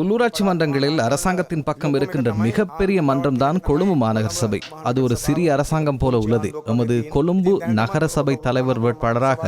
உள்ளூராட்சி மன்றங்களில் அரசாங்கத்தின் பக்கம் இருக்கின்ற மிகப்பெரிய மன்றம் தான் கொழும்பு மாநகர சபை. அது ஒரு சிறிய அரசாங்கம் போல உள்ளது. எமது கொழும்பு நகர சபை தலைவர் வேட்பாளராக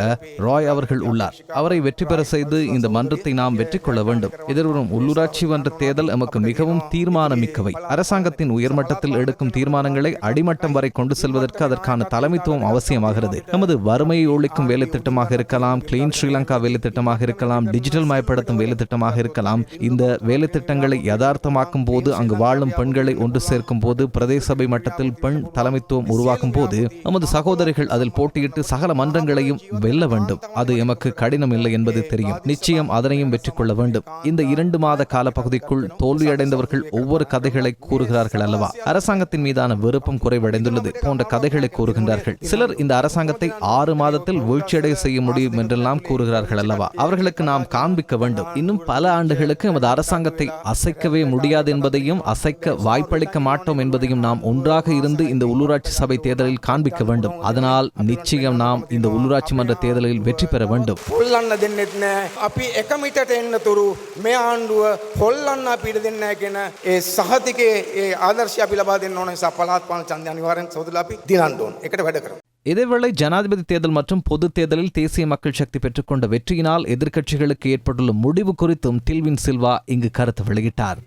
ராய் அவர்கள் உள்ளார். அவரை வெற்றி பெற செய்து இந்த மன்றத்தை நாம் வெற்றி கொள்ள வேண்டும். எதிர்வரும் உள்ளூராட்சி மன்ற தேர்தல் எமக்கு மிகவும் தீர்மானமிக்கவை. அரசாங்கத்தின் உயர்மட்டத்தில் எடுக்கும் தீர்மானங்களை அடிமட்டம் வரை கொண்டு செல்வதற்கு அதற்கான தலைமைத்துவம் அவசியமாகிறது. நமது வறுமையை ஒழிக்கும் வேலை திட்டமாக இருக்கலாம் கிளீன் ஸ்ரீலங்கா வேலை திட்டமாக இருக்கலாம் டிஜிட்டல் மயப்படுத்தும் வேலை திட்டமாக இருக்கலாம். இந்த வேலை திட்டங்களை யதார்த்தமாக்கும் போது அங்கு வாழும் பெண்களை ஒன்று சேர்க்கும் போது பிரதேச சபை மட்டத்தில் பெண் தலைமைத்துவம் உருவாக்கும் போது நமது சகோதரிகள் அதில் போட்டியிட்டு சகல மன்றங்களையும் வெல்ல வேண்டும். அது எமக்கு கடினம் இல்லை என்பது தெரியும். நிச்சயம் அதனையும் வெற்றி கொள்ள வேண்டும். இந்த இரண்டு மாத கால பகுதிக்குள் தோல்வியடைந்தவர்கள் ஒவ்வொரு கதைகளை கூறுகிறார்கள் அல்லவா? அரசாங்கத்தின் மீதான விருப்பம் குறைவடைந்துள்ளது போன்ற கதைகளை கூறுகின்றார்கள். சிலர் இந்த அரசாங்கத்தை ஆறு மாதத்தில் வீழ்ச்சியடைய செய்ய முடியும் என்றெல்லாம் கூறுகிறார்கள் அல்லவா? அவர்களுக்கு நாம் காண்பிக்க வேண்டும். இன்னும் பல ஆண்டுகளுக்கு எமது அரசாங்கத்தை அசைக்கவே முடியாது என்பதையும் அசைக்க வாய்ப்பளிக்க மாட்டோம் என்பதையும் நாம் ஒன்றாக இருந்து இந்த உள்ளூராட்சி சபை தேர்தலில் காண்பிக்க வேண்டும் அதனால் நிச்சயம் நாம் இந்த உள்ளூராட்சி மன்ற தேர்தலில் வெற்றி பெற வேண்டும் හොල්ලන්න දෙන්නෙත් නෑ අපි එකමිටට එන්න තුරු මේ ආණ්ඩුව හොල්ලන්න අපිට දෙන්න කියන ඒ සහතිකේ ඒ ආදර්ශය අපි ලබා දෙන්න ඕන නිසා පළාත් පාලන ඡන්දය අනිවාර්යෙන් සෝදලා අපි දිනන්න ඕන. එකට වැඩ කරමු. இதேவேளை ஜனாதிபதி தேர்தல் மற்றும் பொது தேர்தலில் தேசிய மக்கள் சக்தி பெற்றுக்கொண்ட வெற்றியினால் எதிர்க்கட்சிகளுக்கு ஏற்பட்டுள்ள முடிவு குறித்தும் டில்வின் சில்வா இங்கு கருத்து வெளியிட்டார்.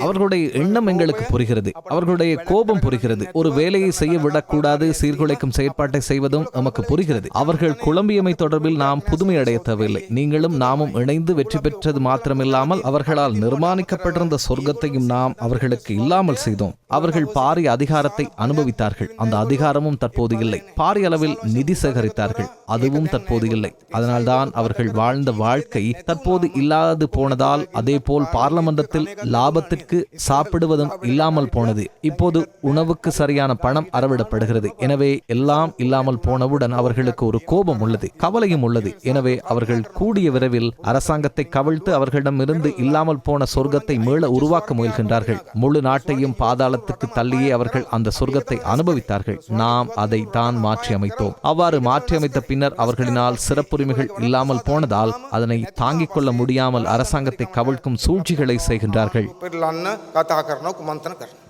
அவர்களுடைய எண்ணம் எங்களுக்கு புரிகிறது. அவர்களுடைய கோபம் புரிகிறது. ஒரு வேலையை செய்ய விடக்கூடாது சீர்குலைக்கும் செயற்பாட்டை செய்வதும் நமக்கு புரிகிறது. அவர்கள் குழம்பியமை தொடர்பில் நாம் புதுமை அடைய தேவையில்லை. நீங்களும் நாமும் இணைந்து வெற்றி பெற்றது மாத்திரமில்லாமல் அவர்களால் நிர்மாணிக்கப்பட்டிருந்த சொர்க்கத்தையும் நாம் அவர்களுக்கு இல்லாமல் செய்தோம். அவர்கள் பாரிய அதிகாரத்தை அனுபவித்தார்கள். அந்த அதிகாரமும் தற்போது இல்லை பாரிய அளவில் நிதி சேகரித்தார்கள் அதுவும் தற்போது இல்லை அதனால்தான் அவர்கள் வாழ்ந்த வாழ்க்கை தற்போது இல்லாது போனதால் அதேபோல் பார்லமன்றத்தில் லாபத்திற்கு சாப்பிடுவதும் இல்லாமல் போனது. இப்போது உணவுக்கு சரியான பணம் அறவிடப்படுகிறது. எனவே எல்லாம் இல்லாமல் போனவுடன் அவர்களுக்கு ஒரு கோபம் உள்ளது கவலையும் உள்ளது. எனவே அவர்கள் கூடிய விரைவில் அரசாங்கத்தை கவிழ்த்து அவர்களிடமிருந்து இல்லாமல் போன சொர்க்கத்தை மீள உருவாக்க முயல்கின்றார்கள். முழு நாட்டையும் பாதாளத்துக்கு தள்ளியே அவர்கள் அந்த சொர்க்கத்தை அனுபவித்தார்கள். நாம் அதை தான் மாற்றி அமைத்தோம் அவ்வாறு மாற்றி அமைத்த பின்னர் அவர்களினால் சிறப்புரிமைகள் இல்லாமல் போனதால் அதனை தாங்கிக் கொள்ள முடியாமல் அரசாங்கத்தை கவிழ்க்கும் சூழ்ச்சிகளை செய்கின்றார்கள்.